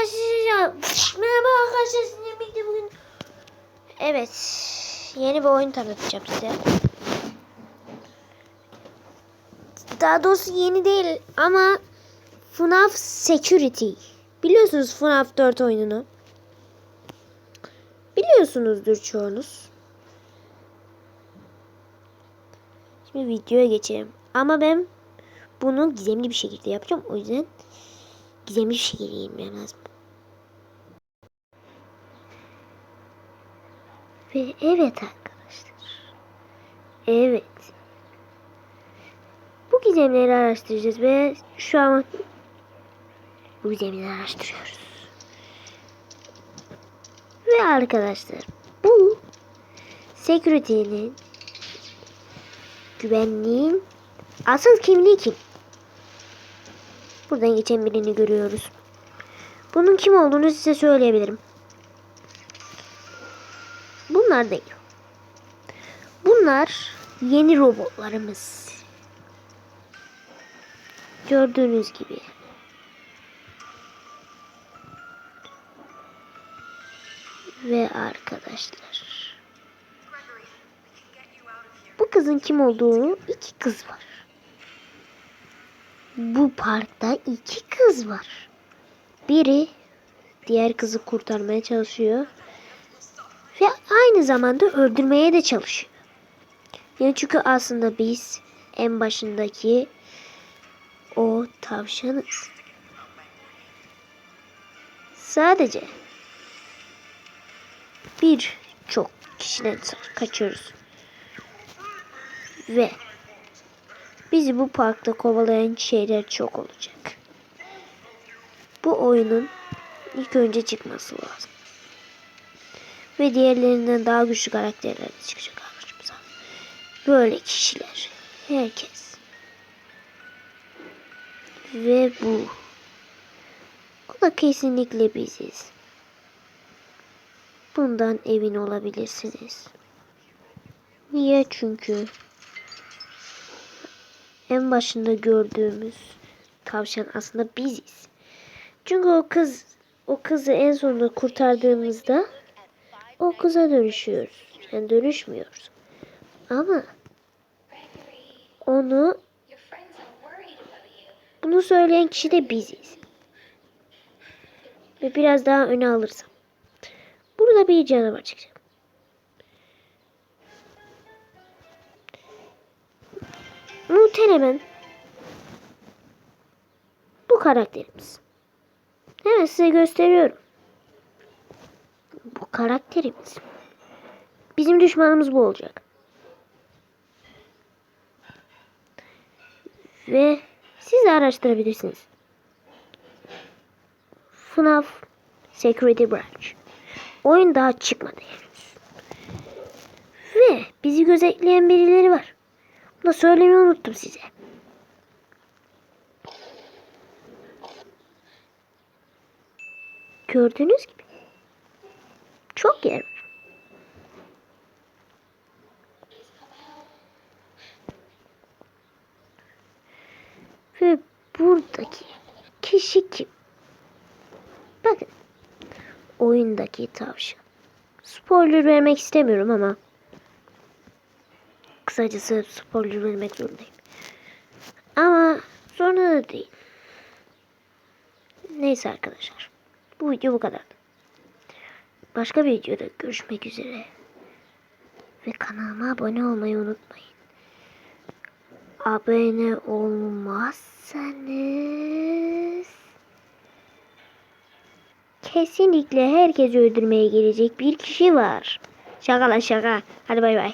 başlayacağım. Merhaba arkadaşlar sizinle birlikte bugün. Evet. Yeni bir oyun tanıtacağım size. Daha doğrusu yeni değil ama FNAF Security. Biliyorsunuz FNAF 4 oyununu. Biliyorsunuzdur çoğunuz. Şimdi videoya geçelim. Ama ben bunu gizemli bir şekilde yapacağım. O yüzden gizemli bir şekilde giyinmem lazım. Ve evet arkadaşlar. Evet. Bu gizemleri araştıracağız ve şu an bu gizemleri araştırıyoruz. Ve arkadaşlar bu security'nin güvenliğin asıl kimliği kim? Buradan geçen birini görüyoruz. Bunun kim olduğunu size söyleyebilirim. Bunlar değil. Bunlar yeni robotlarımız. Gördüğünüz gibi. Ve arkadaşlar. Bu kızın kim olduğunu iki kız var. Bu parkta iki kız var. Biri diğer kızı kurtarmaya çalışıyor. Ve aynı zamanda öldürmeye de çalışıyor. Yani çünkü aslında biz en başındaki o tavşanız. Sadece bir çok kişiden kaçıyoruz. Ve bizi bu parkta kovalayan şeyler çok olacak. Bu oyunun ilk önce çıkması lazım. Ve diğerlerinden daha güçlü karakterler çıkacak karşımıza. Böyle kişiler. Herkes. Ve bu. O da kesinlikle biziz. Bundan emin olabilirsiniz. Niye? Çünkü en başında gördüğümüz tavşan aslında biziz. Çünkü o kız o kızı en sonunda kurtardığımızda o kıza dönüşüyoruz. Yani dönüşmüyoruz. Ama onu bunu söyleyen kişi de biziz. Ve biraz daha öne alırsam. Burada bir canavar çıkacak. Muhtemelen bu karakterimiz. Hemen size gösteriyorum. Karakterimiz. Bizim düşmanımız bu olacak. Ve siz araştırabilirsiniz. FNAF Security Branch. Oyun daha çıkmadı henüz. Ve bizi gözetleyen birileri var. Bunu söylemeyi unuttum size. Gördüğünüz gibi. Çok yer. Ve buradaki kişi kim? Bakın. Oyundaki tavşan. Spoiler vermek istemiyorum ama kısacası spoiler vermek zorundayım. Ama sonra da değil. Neyse arkadaşlar. Bu video bu kadar. Başka bir videoda görüşmek üzere. Ve kanalıma abone olmayı unutmayın. Abone olmazsanız kesinlikle herkesi öldürmeye gelecek bir kişi var. Şaka lan şaka. Hadi bay bay.